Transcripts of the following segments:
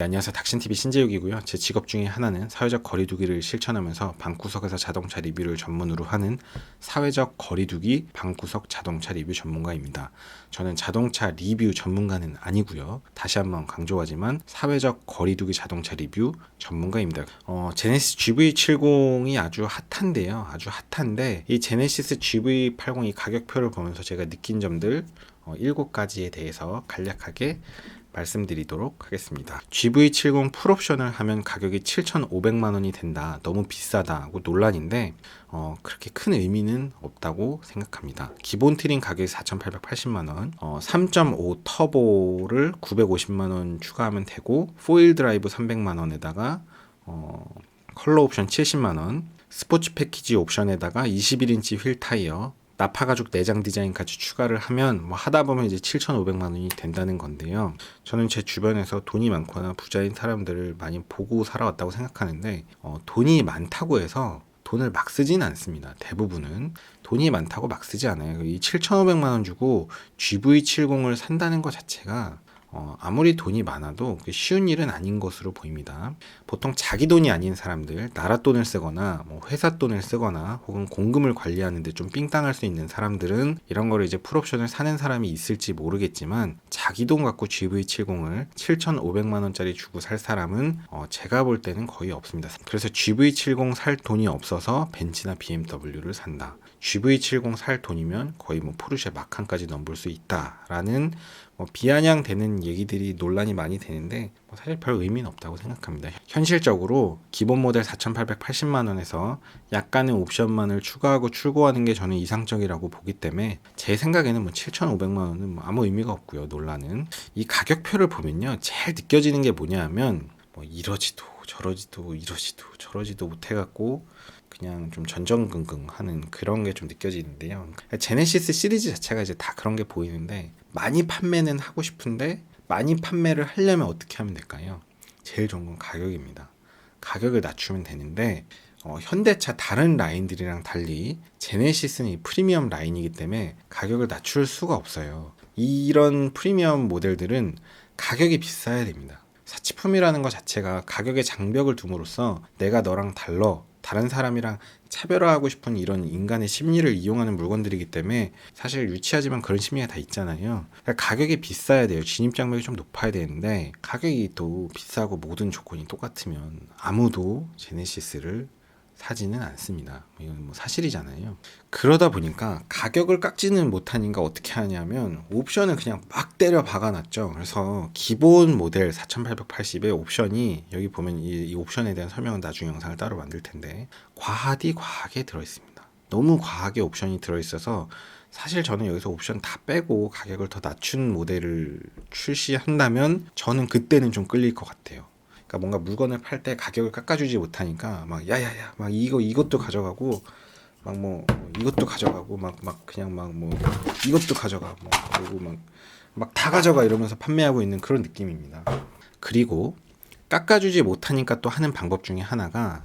네, 안녕하세요. 닥신TV 신재욱이고요. 제 직업 중에 하나는 사회적 거리두기를 실천하면서 방구석에서 자동차 리뷰를 전문으로 하는 사회적 거리두기 방구석 자동차 리뷰 전문가입니다. 저는 자동차 리뷰 전문가는 아니고요. 다시 한번 강조하지만 사회적 거리두기 자동차 리뷰 전문가입니다. 어, 제네시스 GV70이 아주 핫한데요. 아주 핫한데 이 제네시스 GV80이 가격표를 보면서 제가 느낀 점들 어, 7가지에 대해서 간략하게 말씀드리도록 하겠습니다. GV70 풀옵션을 하면 가격이 7,500만 원이 된다. 너무 비싸다고 논란인데 어, 그렇게 큰 의미는 없다고 생각합니다. 기본 트림 가격이 4,880만 원, 어, 3.5 터보를 950만 원 추가하면 되고 포일 드라이브 300만 원에다가 어, 컬러 옵션 70만 원, 스포츠 패키지 옵션에다가 21인치 휠 타이어, 나파 가죽 내장 디자인까지 추가를 하면 뭐 하다 보면 이제 7,500만 원이 된다는 건데요. 저는 제 주변에서 돈이 많거나 부자인 사람들을 많이 보고 살아왔다고 생각하는데 어, 돈이 많다고 해서 돈을 막 쓰진 않습니다. 대부분은 돈이 많다고 막 쓰지 않아요. 이 7,500만 원 주고 GV70을 산다는 것 자체가 어, 아무리 돈이 많아도 쉬운 일은 아닌 것으로 보입니다. 보통 자기 돈이 아닌 사람들, 나라 돈을 쓰거나 뭐 회사 돈을 쓰거나 혹은 공금을 관리하는데 좀 삥땅할 수 있는 사람들은 이런 거를 이제 풀옵션을 사는 사람이 있을지 모르겠지만 자기 돈 갖고 GV70을 7,500만 원짜리 주고 살 사람은 어, 제가 볼 때는 거의 없습니다. 그래서 GV70 살 돈이 없어서 벤츠나 BMW를 산다. GV70 살 돈이면 거의 뭐 포르쉐 마칸까지 넘볼 수 있다라는 뭐 비아냥되는 얘기들이 논란이 많이 되는데 뭐 사실 별 의미는 없다고 생각합니다. 현실적으로 기본 모델 4,880만 원에서 약간의 옵션만을 추가하고 출고하는 게 저는 이상적이라고 보기 때문에 제 생각에는 뭐 7,500만 원은 뭐 아무 의미가 없고요. 논란은 이 가격표를 보면요, 제일 느껴지는 게 뭐냐면 뭐 이러지도 저러지도 이러지도 저러지도 못해갖고 그냥 좀 전전긍긍하는 그런 게 좀 느껴지는데요. 제네시스 시리즈 자체가 이제 다 그런 게 보이는데 많이 판매는 하고 싶은데 많이 판매를 하려면 어떻게 하면 될까요? 제일 좋은 건 가격입니다. 가격을 낮추면 되는데 어, 현대차 다른 라인들이랑 달리 제네시스는 이 프리미엄 라인이기 때문에 가격을 낮출 수가 없어요. 이런 프리미엄 모델들은 가격이 비싸야 됩니다. 사치품이라는 것 자체가 가격의 장벽을 둠으로써 내가 너랑 달러 다른 사람이랑 차별화하고 싶은 이런 인간의 심리를 이용하는 물건들이기 때문에 사실 유치하지만 그런 심리가 다 있잖아요. 그러니까 가격이 비싸야 돼요. 진입 장벽이 좀 높아야 되는데 가격이 또 비싸고 모든 조건이 똑같으면 아무도 제네시스를 사지는 않습니다. 이건 뭐 사실이잖아요. 그러다 보니까 가격을 깎지는 못하니까 어떻게 하냐면 옵션을 그냥 막 때려 박아놨죠. 그래서 기본 모델 4880의 옵션이 여기 보면 이, 이 옵션에 대한 설명은 나중에 영상을 따로 만들 텐데 과하디 과하게 들어있습니다. 너무 과하게 옵션이 들어있어서 사실 저는 여기서 옵션 다 빼고 가격을 더 낮춘 모델을 출시한다면 저는 그때는 좀 끌릴 것 같아요. 그러니까 뭔가 물건을 팔 때 가격을 깎아주지 못하니까 막 야야야 막 이거 이것도 가져가고 막 뭐 이것도 가져가고 막 막 그냥 막 뭐 이것도 가져가 뭐 그리고 막 막 다 가져가 이러면서 판매하고 있는 그런 느낌입니다. 그리고 깎아주지 못하니까 또 하는 방법 중에 하나가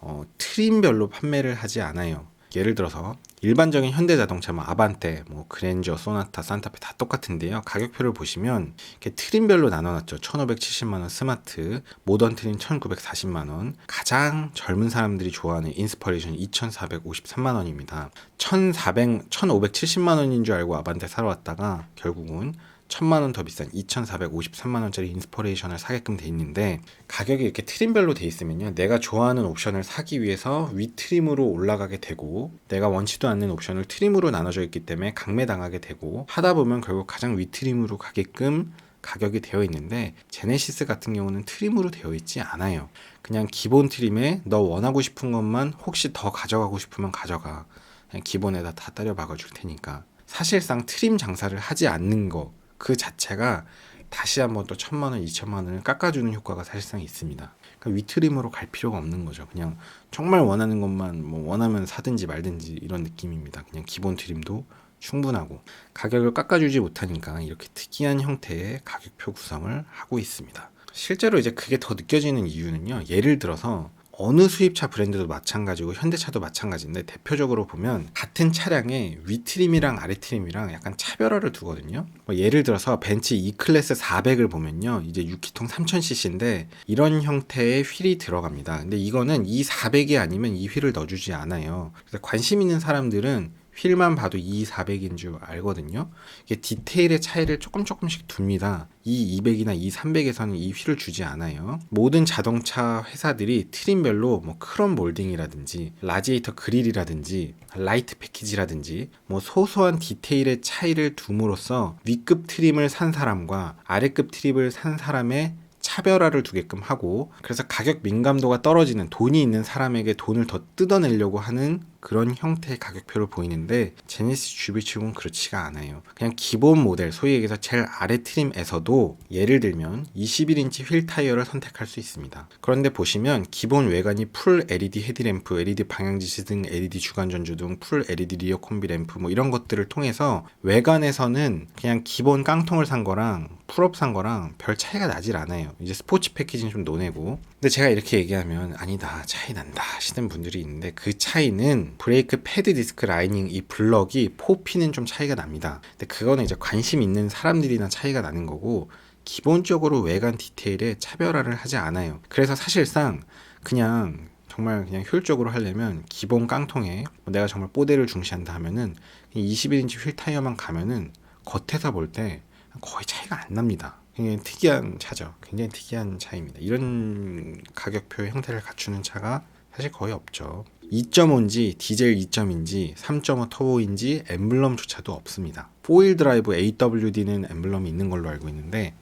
어, 트림별로 판매를 하지 않아요. 예를 들어서 일반적인 현대 자동차 뭐 아반떼, 뭐 그랜저, 소나타, 산타페 다 똑같은데요. 가격표를 보시면 이렇게 트림별로 나눠놨죠. 1,570만 원 스마트, 모던 트림 1,940만 원, 가장 젊은 사람들이 좋아하는 인스퍼레이션 2,453만 원입니다. 1,400, 1,570만 원인 줄 알고 아반떼 사러 왔다가 결국은 천만 원 더 비싼 2,453만 원짜리 인스퍼레이션을 사게끔 돼 있는데 가격이 이렇게 트림별로 돼 있으면요. 내가 좋아하는 옵션을 사기 위해서 위 트림으로 올라가게 되고 내가 원치도 않는 옵션을 트림으로 나눠져 있기 때문에 강매당하게 되고 하다 보면 결국 가장 위 트림으로 가게끔 가격이 되어 있는데 제네시스 같은 경우는 트림으로 되어 있지 않아요. 그냥 기본 트림에 너 원하고 싶은 것만 혹시 더 가져가고 싶으면 가져가. 기본에다 다 때려 박아 줄 테니까. 사실상 트림 장사를 하지 않는 거 그 자체가 다시 한번 또 천만 원, 이천만 원을 깎아주는 효과가 사실상 있습니다. 그러니까 위트림으로 갈 필요가 없는 거죠. 그냥 정말 원하는 것만 뭐 원하면 사든지 말든지 이런 느낌입니다. 그냥 기본 트림도 충분하고 가격을 깎아주지 못하니까 이렇게 특이한 형태의 가격표 구성을 하고 있습니다. 실제로 이제 그게 더 느껴지는 이유는요. 예를 들어서 어느 수입차 브랜드도 마찬가지고 현대차도 마찬가지인데 대표적으로 보면 같은 차량에 위 트림이랑 아래 트림이랑 약간 차별화를 두거든요. 뭐 예를 들어서 벤츠 E 클래스 400을 보면요. 이제 6기통 3000cc인데 이런 형태의 휠이 들어갑니다. 근데 이거는 이 400이 아니면 이 휠을 넣어주지 않아요. 그래서 관심 있는 사람들은 휠만 봐도 E 400인 줄 알거든요. 이게 디테일의 차이를 조금 조금씩 둡니다. E 200이나 E 300에서는 이 휠을 주지 않아요. 모든 자동차 회사들이 트림별로 뭐 크롬 몰딩이라든지 라지에이터 그릴이라든지 라이트 패키지라든지 뭐 소소한 디테일의 차이를 둠으로써 위급 트림을 산 사람과 아래급 트림을 산 사람의 차별화를 두게끔 하고 그래서 가격 민감도가 떨어지는 돈이 있는 사람에게 돈을 더 뜯어내려고 하는 그런 형태의 가격표를 보이는데 제네시스 GV70은 그렇지가 않아요. 그냥 기본 모델, 소위 얘기해서 제일 아래 트림에서도 예를 들면 21인치 휠 타이어를 선택할 수 있습니다. 그런데 보시면 기본 외관이 풀 LED 헤드램프, LED 방향지시 등 LED 주간 전주 등 풀 LED 리어 콤비 램프 뭐 이런 것들을 통해서 외관에서는 그냥 기본 깡통을 산 거랑 풀업 산 거랑 별 차이가 나질 않아요. 이제 스포츠 패키지는 좀 노내고. 근데 제가 이렇게 얘기하면 아니다 차이 난다 하시는 분들이 있는데 그 차이는 브레이크 패드 디스크 라이닝 이 블럭이 포피는 좀 차이가 납니다. 근데 그거는 이제 관심 있는 사람들이나 차이가 나는 거고 기본적으로 외관 디테일에 차별화를 하지 않아요. 그래서 사실상 그냥 정말 그냥 효율적으로 하려면 기본 깡통에 뭐 내가 정말 뽀대를 중시한다 하면은 21인치 휠 타이어만 가면은 겉에서 볼 때 거의 차이가 안 납니다. 굉장히 특이한 차죠. 굉장히 특이한 차입니다. 이런 가격표 형태를 갖추는 차가 사실 거의 없죠. 2.5인지 디젤 2.인지 3.5 터보인지 엠블럼조차도 없습니다. 4일 드라이브 AWD는 엠블럼이 있는 걸로 알고 있는데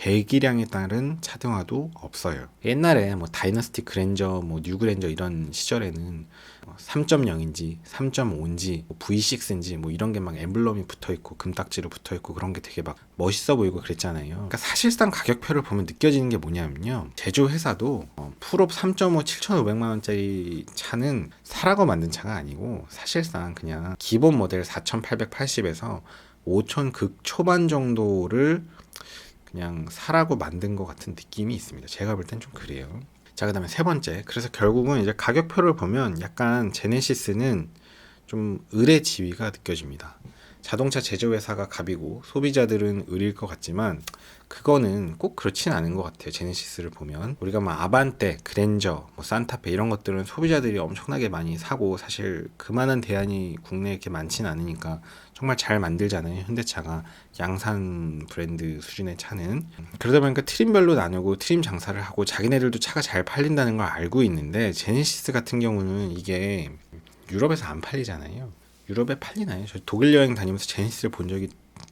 배기량에 따른 차등화도 없어요. 옛날에 뭐 다이너스티 그랜저, 뭐 뉴그랜저 이런 시절에는 3.0인지 3.5인지 뭐 V6인지 뭐 이런 게 막 엠블럼이 붙어 있고 금딱지로 붙어 있고 그런 게 되게 막 멋있어 보이고 그랬잖아요. 그러니까 사실상 가격표를 보면 느껴지는 게 뭐냐면요. 제조 회사도 어, 풀업 3.5 7,500만 원짜리 차는 사라고 만든 차가 아니고 사실상 그냥 기본 모델 4,880에서 5,000극 초반 정도를 그냥 사라고 만든 것 같은 느낌이 있습니다. 제가 볼 땐 좀 그래요. 자, 그 다음에 세 번째. 그래서 결국은 이제 가격표를 보면 약간 제네시스는 좀 을의 지위가 느껴집니다. 자동차 제조회사가 갑이고 소비자들은 을일 것 같지만 그거는 꼭 그렇진 않은 것 같아요. 제네시스를 보면 우리가 뭐 아반떼, 그랜저, 뭐 산타페 이런 것들은 소비자들이 엄청나게 많이 사고 사실 그만한 대안이 국내에 이렇게 많지는 않으니까 정말 잘 만들잖아요. 현대차가 양산 브랜드 수준의 차는 그러다 보니까 트림별로 나누고 트림 장사를 하고 자기네들도 차가 잘 팔린다는 걸 알고 있는데 제네시스 같은 경우는 이게 유럽에서 안 팔리잖아요. 유럽에 팔리나요? 저 독일 여행 다니면서 제네시스를 본 적이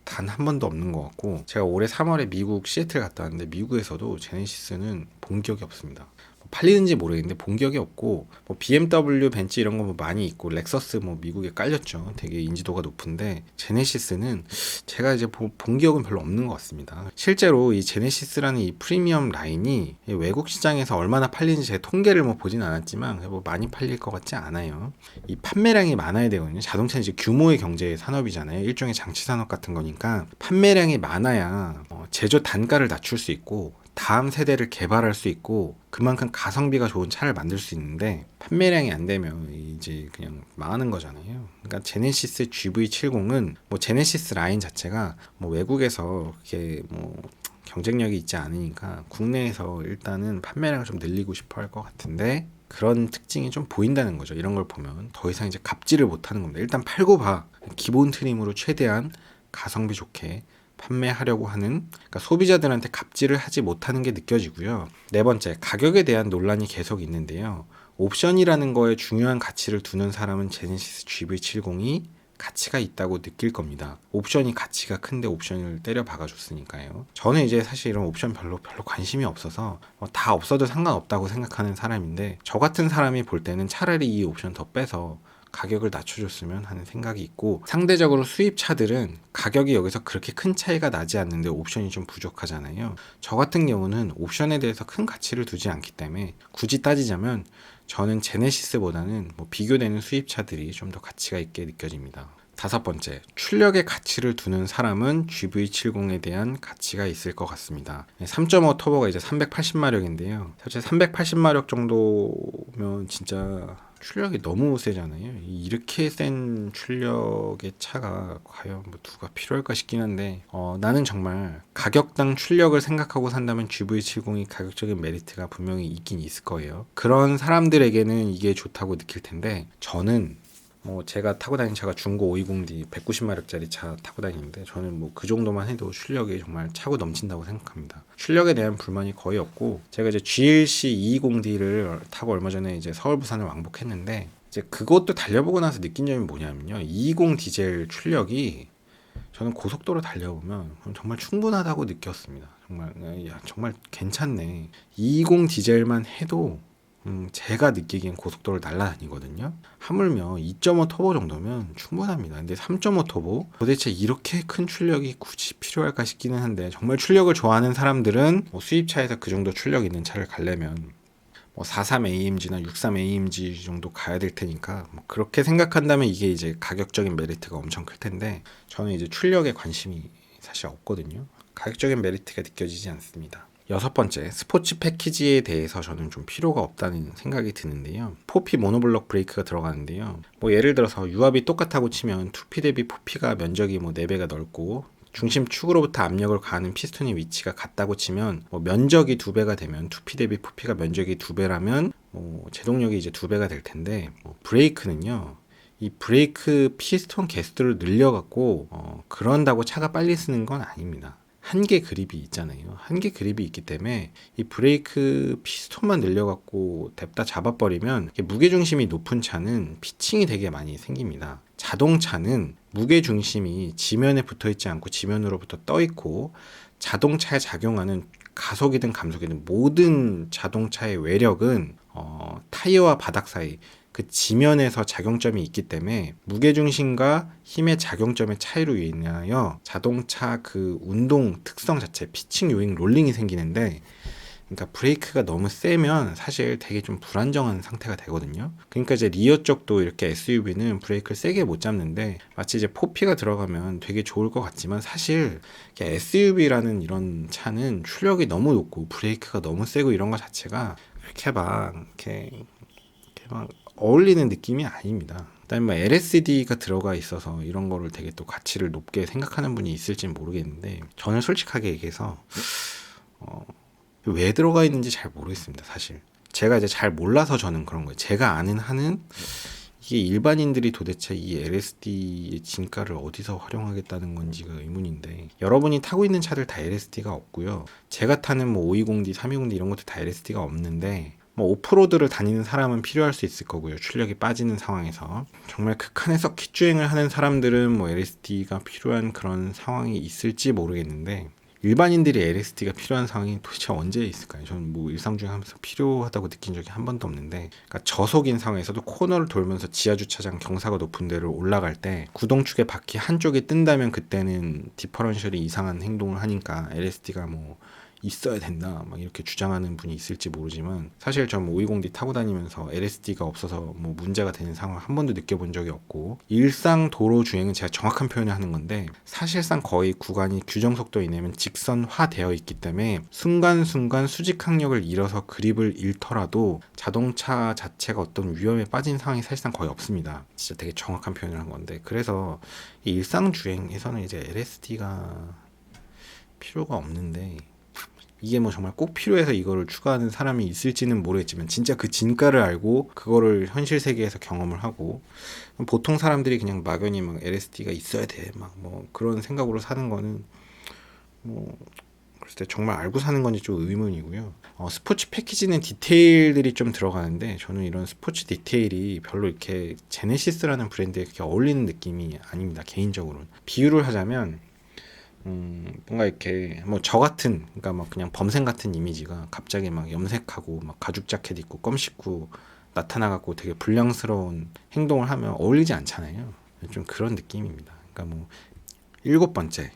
단 한 번도 없는 것 같고 제가 올해 3월에 미국 시애틀 갔다 왔는데 미국에서도 제네시스는 본 기억이 없습니다. 뭐 팔리는지 모르겠는데 본 기억이 없고 뭐 BMW, 벤츠 이런 거 뭐 많이 있고 렉서스 뭐 미국에 깔렸죠. 되게 인지도가 높은데 제네시스는 제가 이제 보- 본 기억은 별로 없는 것 같습니다. 실제로 이 제네시스라는 이 프리미엄 라인이 이 외국 시장에서 얼마나 팔리는지 제 통계를 뭐 보진 않았지만 뭐 많이 팔릴 것 같지 않아요. 이 판매량이 많아야 되거든요. 자동차는 이제 규모의 경제 산업이잖아요. 일종의 장치 산업 같은 거니까 판매량이 많아야 어, 제조 단가를 낮출 수 있고 다음 세대를 개발할 수 있고 그만큼 가성비가 좋은 차를 만들 수 있는데 판매량이 안 되면 이제 그냥 망하는 거잖아요. 그러니까 제네시스 GV70은 뭐 제네시스 라인 자체가 뭐 외국에서 그게 뭐 경쟁력이 있지 않으니까 국내에서 일단은 판매량을 좀 늘리고 싶어 할 것 같은데 그런 특징이 좀 보인다는 거죠. 이런 걸 보면 더 이상 이제 갑질을 못 하는 겁니다. 일단 팔고 봐. 기본 트림으로 최대한 가성비 좋게 판매하려고 하는 그러니까 소비자들한테 갑질을 하지 못하는 게 느껴지고요. 네 번째, 가격에 대한 논란이 계속 있는데요. 옵션이라는 거에 중요한 가치를 두는 사람은 제네시스 GV70이 가치가 있다고 느낄 겁니다. 옵션이 가치가 큰데 옵션을 때려 박아줬으니까요. 저는 이제 사실 이런 옵션 별로 별로 관심이 없어서 어, 다 없어도 상관없다고 생각하는 사람인데 저 같은 사람이 볼 때는 차라리 이 옵션 더 빼서 가격을 낮춰줬으면 하는 생각이 있고 상대적으로 수입차들은 가격이 여기서 그렇게 큰 차이가 나지 않는데 옵션이 좀 부족하잖아요. 저 같은 경우는 옵션에 대해서 큰 가치를 두지 않기 때문에 굳이 따지자면 저는 제네시스보다는 뭐 비교되는 수입차들이 좀 더 가치가 있게 느껴집니다. 다섯 번째, 출력의 가치를 두는 사람은 GV70에 대한 가치가 있을 것 같습니다. 3.5 터보가 이제 380마력인데요. 사실 380마력 정도면 진짜 출력이 너무 세잖아요. 이렇게 센 출력의 차가 과연 뭐 누가 필요할까 싶긴 한데 어, 나는 정말 가격당 출력을 생각하고 산다면 GV70이 가격적인 메리트가 분명히 있긴 있을 거예요. 그런 사람들에게는 이게 좋다고 느낄 텐데 저는 뭐 제가 타고 다니는 차가 중고 520D 190마력짜리 차 타고 다니는데 저는 뭐 그 정도만 해도 출력이 정말 차고 넘친다고 생각합니다. 출력에 대한 불만이 거의 없고 제가 이제 GLC 220D를 타고 얼마 전에 이제 서울 부산을 왕복했는데 이제 그것도 달려보고 나서 느낀 점이 뭐냐면요. 220 디젤 출력이 저는 고속도로 달려보면 정말 충분하다고 느꼈습니다. 정말 야 정말 괜찮네. 220 디젤만 해도 음, 제가 느끼기엔 고속도로를 날아다니거든요. 하물며 2.5 터보 정도면 충분합니다. 근데 3.5 터보 도대체 이렇게 큰 출력이 굳이 필요할까 싶기는 한데 정말 출력을 좋아하는 사람들은 뭐 수입차에서 그 정도 출력 있는 차를 가려면 뭐 43 AMG나 63 AMG 정도 가야 될 테니까 뭐 그렇게 생각한다면 이게 이제 가격적인 메리트가 엄청 클 텐데 저는 이제 출력에 관심이 사실 없거든요. 가격적인 메리트가 느껴지지 않습니다. 여섯 번째, 스포츠 패키지에 대해서 저는 좀 필요가 없다는 생각이 드는데요. 포피 모노블록 브레이크가 들어가는데요. 뭐 예를 들어서 유압이 똑같다고 치면 2피 대비 포피가 면적이 뭐 4배가 넓고 중심 축으로부터 압력을 가하는 피스톤의 위치가 같다고 치면 뭐 면적이 두 배가 되면 2피 대비 포피가 면적이 두 배라면 뭐 제동력이 이제 두 배가 될 텐데 뭐 브레이크는요. 이 브레이크 피스톤 개수를 늘려갖고 어, 그런다고 차가 빨리 쓰는 건 아닙니다. 한 개 그립이 있잖아요. 한 개 그립이 있기 때문에 이 브레이크 피스톤만 늘려갖고 냅다 잡아버리면 무게 중심이 높은 차는 피칭이 되게 많이 생깁니다. 자동차는 무게 중심이 지면에 붙어 있지 않고 지면으로부터 떠 있고 자동차에 작용하는 가속이든 감속이든 모든 자동차의 외력은 어, 타이어와 바닥 사이 그 지면에서 작용점이 있기 때문에 무게중심과 힘의 작용점의 차이로 인하여 자동차 그 운동 특성 자체 피칭 요잉 롤링이 생기는데 그러니까 브레이크가 너무 세면 사실 되게 좀 불안정한 상태가 되거든요. 그러니까 이제 리어 쪽도 이렇게 SUV는 브레이크를 세게 못 잡는데 마치 이제 포피가 들어가면 되게 좋을 것 같지만 사실 SUV라는 이런 차는 출력이 너무 높고 브레이크가 너무 세고 이런 것 자체가 이렇게 막 이렇게, 이렇게 막 어울리는 느낌이 아닙니다. 그다음에 뭐 LSD가 들어가 있어서 이런 거를 되게 또 가치를 높게 생각하는 분이 있을지는 모르겠는데 저는 솔직하게 얘기해서 어, 왜 들어가 있는지 잘 모르겠습니다. 사실 제가 이제 잘 몰라서 저는 그런 거예요. 제가 아는 한은 이게 일반인들이 도대체 이 LSD의 진가를 어디서 활용하겠다는 건지가 의문인데 여러분이 타고 있는 차들 다 LSD가 없고요. 제가 타는 뭐 520D, 320D 이런 것도 다 LSD가 없는데 뭐 오프로드를 다니는 사람은 필요할 수 있을 거고요. 출력이 빠지는 상황에서 정말 극한에서 킷주행을 하는 사람들은 뭐 LSD가 필요한 그런 상황이 있을지 모르겠는데 일반인들이 LSD가 필요한 상황이 도대체 언제 있을까요? 저는 뭐 일상 중에 하면서 필요하다고 느낀 적이 한 번도 없는데 그러니까 저속인 상황에서도 코너를 돌면서 지하 주차장 경사가 높은 데를 올라갈 때 구동축의 바퀴 한쪽이 뜬다면 그때는 디퍼런셜이 이상한 행동을 하니까 LSD가 뭐 있어야 된다 막 이렇게 주장하는 분이 있을지 모르지만 사실 전 520D 타고 다니면서 LSD가 없어서 뭐 문제가 되는 상황을 한 번도 느껴본 적이 없고 일상 도로 주행은 제가 정확한 표현을 하는 건데 사실상 거의 구간이 규정 속도 이내면 직선화 되어 있기 때문에 순간순간 수직 항력을 잃어서 그립을 잃더라도 자동차 자체가 어떤 위험에 빠진 상황이 사실상 거의 없습니다. 진짜 되게 정확한 표현을 한 건데 그래서 이 일상 주행에서는 이제 LSD가 필요가 없는데 이게 뭐 정말 꼭 필요해서 이거를 추가하는 사람이 있을지는 모르겠지만 진짜 그 진가를 알고 그거를 현실 세계에서 경험을 하고 보통 사람들이 그냥 막연히 막 LSD가 있어야 돼 막 뭐 그런 생각으로 사는 거는 뭐 글쎄 정말 알고 사는 건지 좀 의문이고요. 어, 스포츠 패키지는 디테일들이 좀 들어가는데 저는 이런 스포츠 디테일이 별로 이렇게 제네시스라는 브랜드에 그렇게 어울리는 느낌이 아닙니다 개인적으로는 비유를 하자면 음, 뭔가 이렇게 뭐 저 같은 그러니까 막 그냥 범생 같은 이미지가 갑자기 막 염색하고 막 가죽 자켓 입고 껌 씹고 나타나 갖고 되게 불량스러운 행동을 하면 어울리지 않잖아요. 좀 그런 느낌입니다. 그러니까 뭐 일곱 번째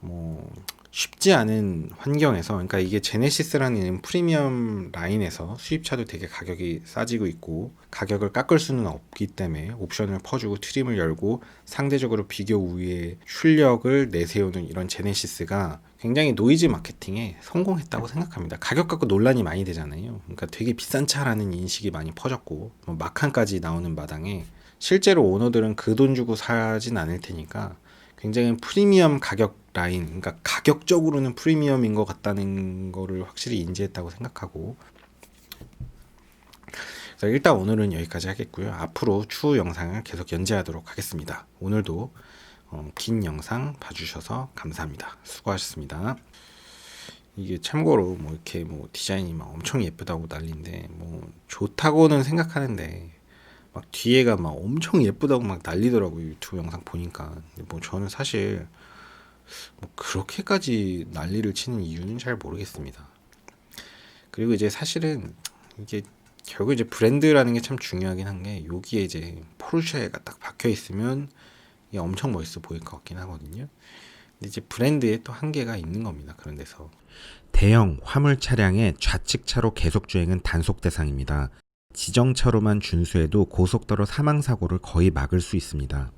뭐 쉽지 않은 환경에서 그러니까 이게 제네시스라는 프리미엄 라인에서 수입차도 되게 가격이 싸지고 있고 가격을 깎을 수는 없기 때문에 옵션을 퍼주고 트림을 열고 상대적으로 비교 우위의 출력을 내세우는 이런 제네시스가 굉장히 노이즈 마케팅에 성공했다고 생각합니다. 가격 갖고 논란이 많이 되잖아요. 그러니까 되게 비싼 차라는 인식이 많이 퍼졌고 뭐 마칸까지 나오는 마당에 실제로 오너들은 그 돈 주고 사진 않을 테니까 굉장히 프리미엄 가격 라인, 그러니까 가격적으로는 프리미엄인 것 같다는 거를 확실히 인지했다고 생각하고 일단 오늘은 여기까지 하겠고요. 앞으로 추후 영상을 계속 연재하도록 하겠습니다. 오늘도 어, 긴 영상 봐주셔서 감사합니다. 수고하셨습니다. 이게 참고로 뭐 이렇게 뭐 디자인이 막 엄청 예쁘다고 난리인데 뭐 좋다고는 생각하는데 막 뒤에가 막 엄청 예쁘다고 막 난리더라고요 유튜브 영상 보니까. 뭐 저는 사실 뭐 그렇게까지 난리를 치는 이유는 잘 모르겠습니다. 그리고 이제 사실은 이게 결국 이제 브랜드라는 게 참 중요하긴 한 게 여기에 이제 포르쉐가 딱 박혀 있으면 이게 엄청 멋있어 보일 것 같긴 하거든요. 근데 이제 브랜드에 또 한계가 있는 겁니다 그런 데서. 대형 화물 차량의 좌측 차로 계속 주행은 단속 대상입니다. 지정차로만 준수해도 고속도로 사망사고를 거의 막을 수 있습니다.